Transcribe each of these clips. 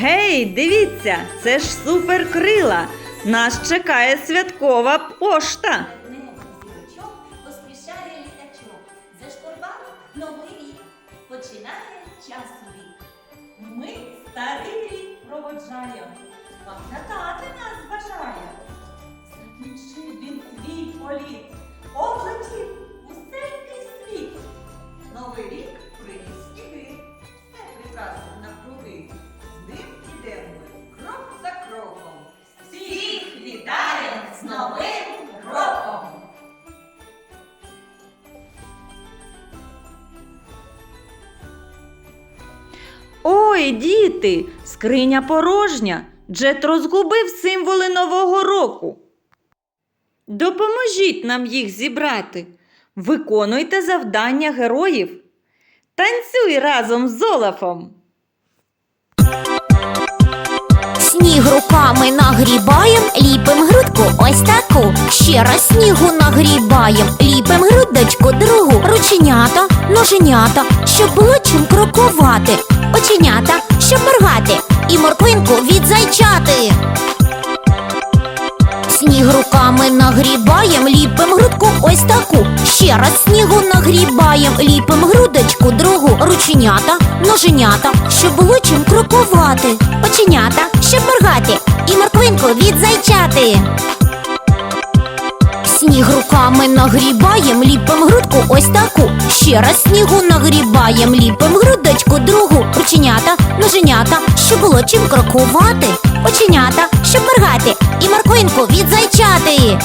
Гей, дивіться, це ж суперкрила. Нас чекає святкова пошта. Зірочок поспішає літачок. Зашкорбав новий рік. Починає час вік. Ми старий рік проводжаємо. Пам'ятати нас бажає. Закінчив він свій політ. Ой, діти, скриня порожня. Джет розгубив символи Нового року. Допоможіть нам їх зібрати. Виконуйте завдання героїв. Танцюй разом з Олафом. Сніг руками нагрібаєм, ліпим грудку ось таку. Ще раз снігу нагрібаєм, ліпим грудочку другу. Рученята, ноженята, щоб було чим крокувати. Оченята, щоб моргати, і морквинку відзайчати. Сніг руками нагрібаєм, ліпим грудку ось таку. Ще раз снігу нагрібаєм, ліпим грудочку другу. Рученята, ноженята, щоб було чим крокувати. Оченята, щоб моргати, і морквинку відзайчати. Сніг руками нагрібаєм, ліпим грудку ось таку. Ще раз снігу нагрібаєм, ліпим грудочку другу. Рученята, ноженята, щоб було чим крокувати. Оченята, щоб моргати, і морквинку відзайчати.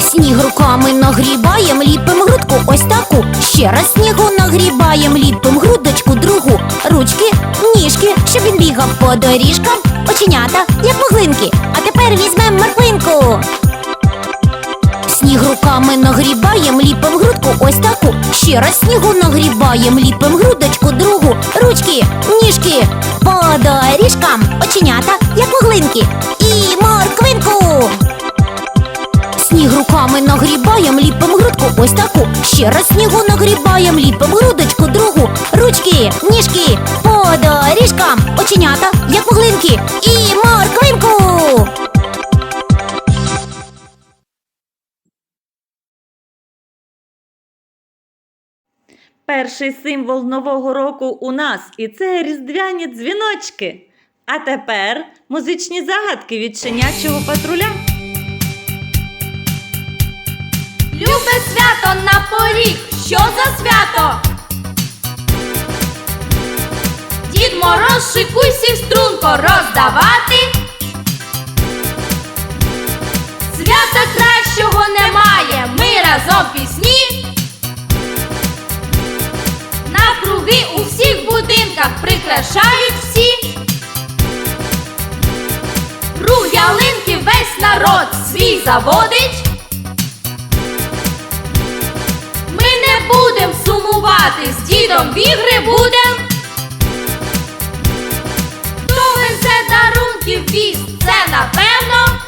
Сніг руками нагрібаєм, ліпим грудку ось таку. Ще раз снігу нагрібаєм, ліпим грудочку другу. Ручки, ніжки, щоб він бігав по доріжкам. Оченята, як муглинки. А тепер візьмем морквинку. Руками нагрібаєм, ліпим грудку ось таку. Ще раз снігу нагрібаєм, ліпим грудочку другу. Ручки, ніжки, по доріжкам, оченята, як муглинки. І морквинку. Сніг руками нагрібаєм, ліпим грудку ось таку. Ще раз снігу нагрібаєм, ліпим грудочку другу. Ручки, ніжки, по доріжкам, оченята, як муглинки. І морквинку. Перший символ Нового року у нас, і це різдвяні дзвіночки. А тепер музичні загадки від щенячого патруля. Любе свято на поріг! Що за свято? Дід Мороз, шикуй сів струнко роздавати. Свята кращого немає, прикрашають всі. Круг ялинки весь народ свій заводить. Ми не будем сумувати, з дідом в ігри будем. Хто везе дарунки віз, це напевно.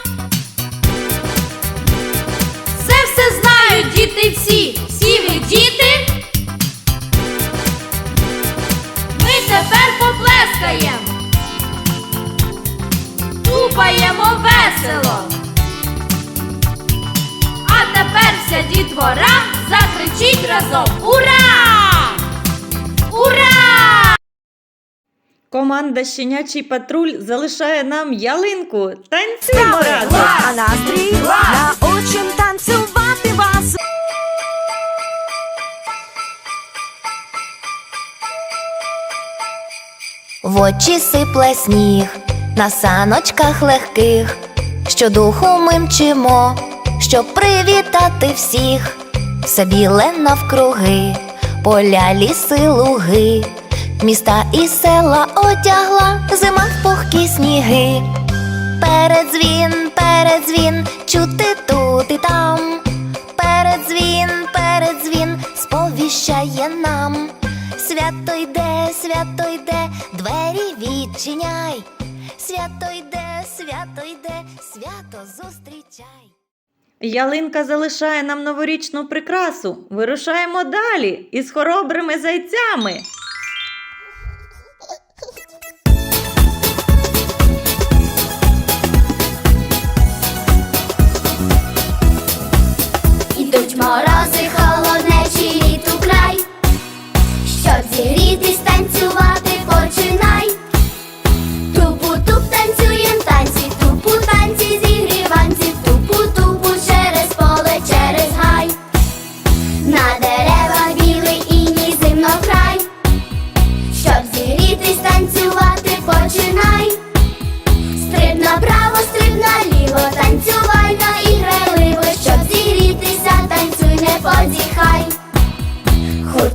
Все все знають діти всі, поплескаєм. Тупаємо весело. А тепер вся дітвора закричить разом Ура! Ура! Команда Щенячий патруль залишає нам ялинку. Танцюємо разом! А настрій научим танцювати вас. В очі сипле сніг на саночках легких, щодуху ми мчимо, щоб привітати всіх, все біле навкруги, поля, ліси, луги, міста і села одягла зима в пухкі сніги. Передзвін, передзвін, чути тут і там. Передзвін, передзвін, сповіщає нам. Свято йде, свято йде, двері відчиняй. Свято йде, свято йде, свято зустрічай. Ялинка залишає нам новорічну прикрасу. Вирушаємо далі із хоробрими зайцями. Ідуть морози,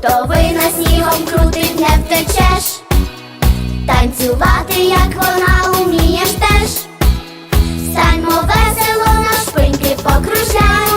Хуртовина снігом крутить, не втечеш. Танцювати, як вона умієш теж. Станьмо весело на шпиньки, покружляємо,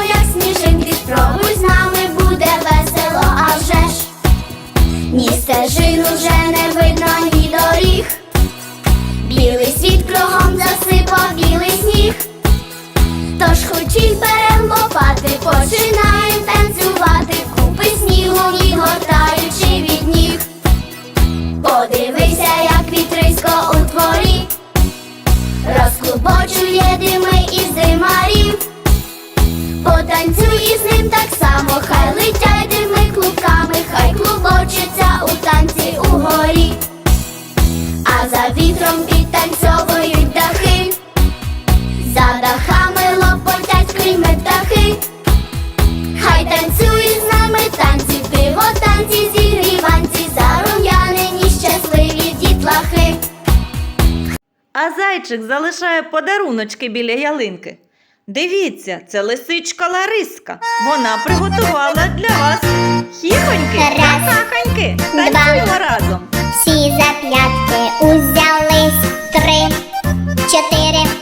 зайчик залишає подаруночки біля ялинки. Дивіться, це лисичка Лариска. Вона приготувала для вас хіхоньки та Раз, хахоньки. Танцюємо разом. Всі за п'ятки узялись три, чотири,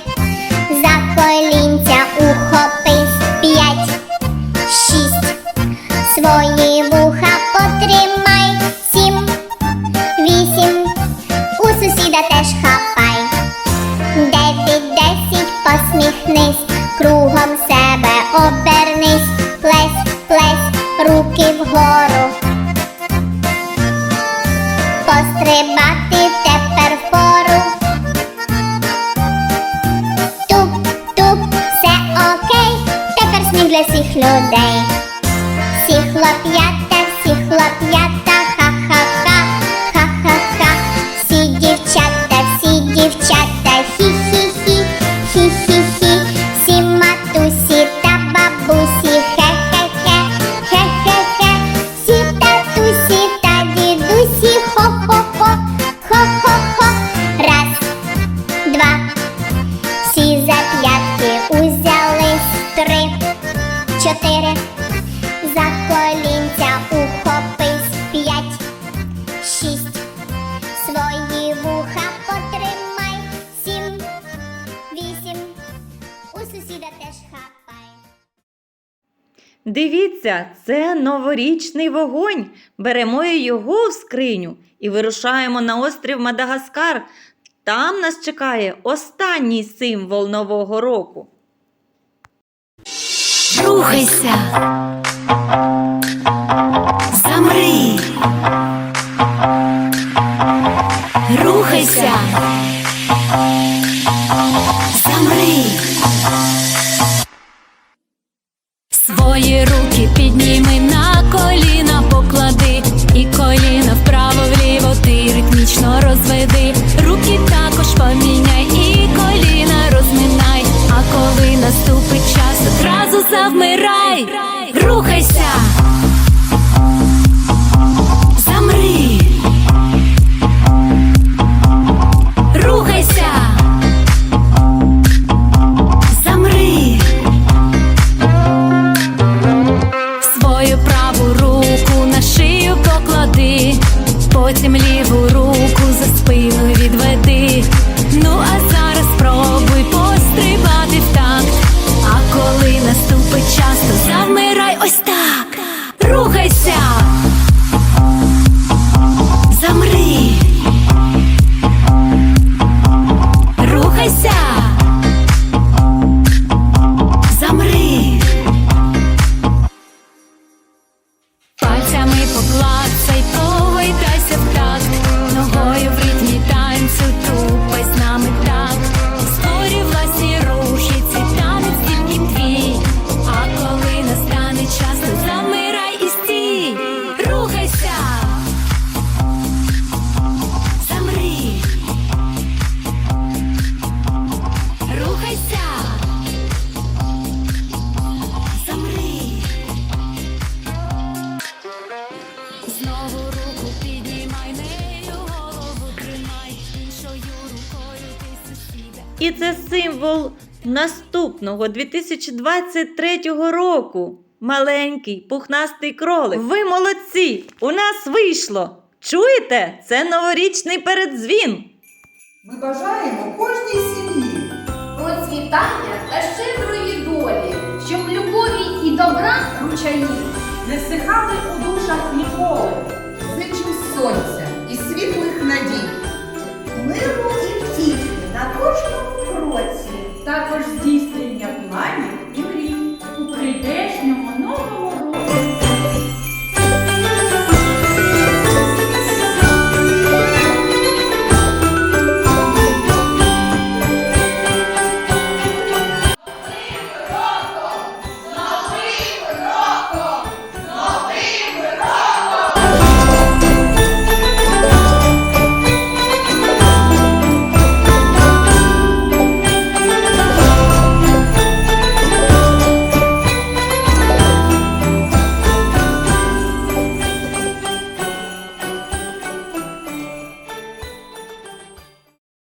Пострибати тепер впору. Туп, туп, все окей, тепер сніг для всіх людей. Всі хлоп'ята, всі хлоп'ята, свої вуха потримай, сім, вісім, у сусіда теж хапай. Дивіться, це новорічний вогонь. Беремо його в скриню і вирушаємо на острів Мадагаскар. Там нас чекає останній символ Нового року. Рухайся. Рухайся. Замри. І це символ наступного 2023 року. Маленький пухнастий кролик. Ви молодці! У нас вийшло! Чуєте? Це новорічний передзвін. Ми бажаємо кожній сім'ї процвітання та щедрої долі, щоб любові і добра ручаї не сихали у душах ніколи, зичу сонця і світлих надій.